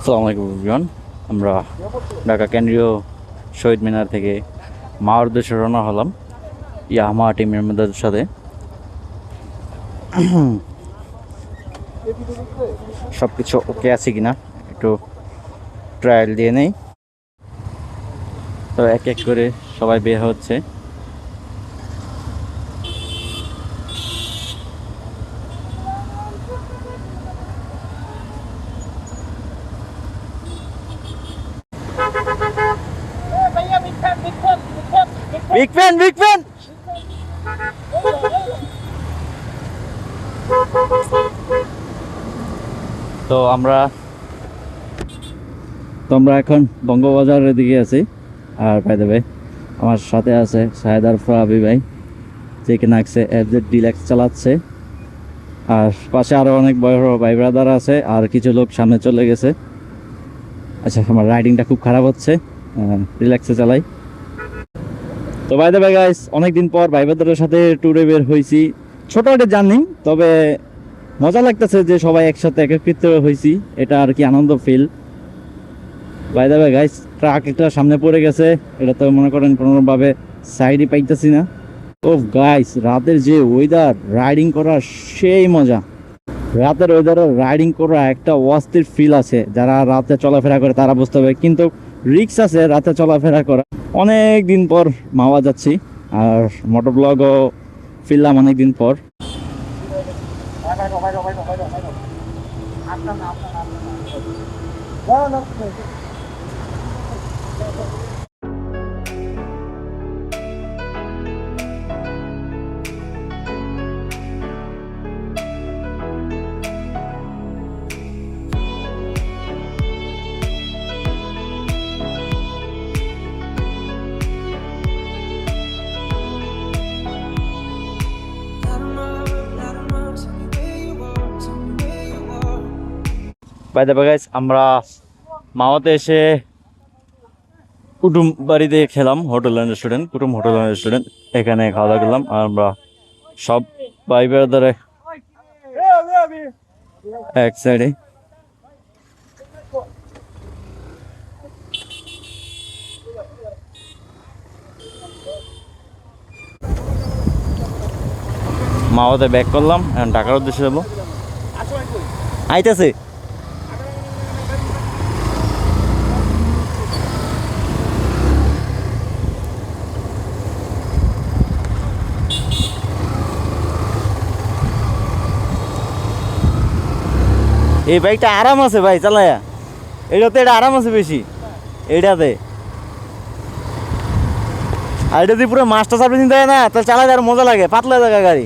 আসসালামু আলাইকুম আমরা ঢাকা কেন্দ্রীয় শহীদ মিনার থেকে মাওয়ার উদ্দেশ্যে রওনা হলাম। ইয়ামা টিমের মেয়েদের সাথে। সব কিছু ওকে আছে কিনা? একটু ট্রায়াল দিয়ে নেই। তো এক এক করে সবাই বের হচ্ছে। বিগ ফ্যান তো আমরা তো আমরা এখন বঙ্গবাজারের দিকে আছি। আর বাই দ্য আমার সাথে আছে সাহেদার ফরাবি ভাই, যে কিনা আছে এফজেড ডিলাক্স চালাচ্ছে। আর পাশে আরও অনেক বড় ভাই ব্রাদার আছে, আর কিছু লোক সামনে চলে গেছে। আচ্ছা আমার রাইডিংটা খুব খারাপ হচ্ছে। রিল্যাক্সে চালাই। তো বাই দ্য গাইস অনেকদিন পর ভাই ব্রাদারের সাথে ট্যুরে বের হয়েছি। ছোট একটা জার্নি তবে মজা লাগতেছে যে সবাই একসাথে একত্রিত হয়েছি। এটা আর কি আনন্দ feel by the guys truck একটা সামনে পড়ে গেছে। এটা তো মনে করেন কোনোভাবে সাইডে পাইতেছি না। ও গাইস রাতের যে ওয়েদার রাইডিং করা সেই মজা। রাতের ওয়েদারে রাইডিং করা একটা অস্থির ফিল আছে। যারা রাতে চলাফেরা করে তারা বুঝতে হবে কিন্তু রিক্স আছে রাতে চলাফেরা করা। অনেক দিন পর মাওয়া যাচ্ছি, আর মোটর ব্লগও ফিরলাম অনেক দিন পর। বাই দ্য গাইস আমরা মাওয়াতে এসে কুটুম বাড়িতে খেলাম, hotel and restaurant Kutum hotel and restaurant এখানে খাওয়া দাওয়া করলাম, আর আমরা সব ভাই বেড়াদারে এক সাইডে মাওয়াতে ব্যাক করলাম, এখন ঢাকার উদ্দেশ্যে যাব। আইতাছে। এই বাইকটা আরাম আছে ভাই, চালায়া। এটাতে এটা আরাম আছে বেশি। এটাতে আর এটা যদি পুরো মাস্টার সার্ভিসিং দেয় না, তাহলে চালাতে আর মজা লাগে, পাতলা জায়গা গাড়ি।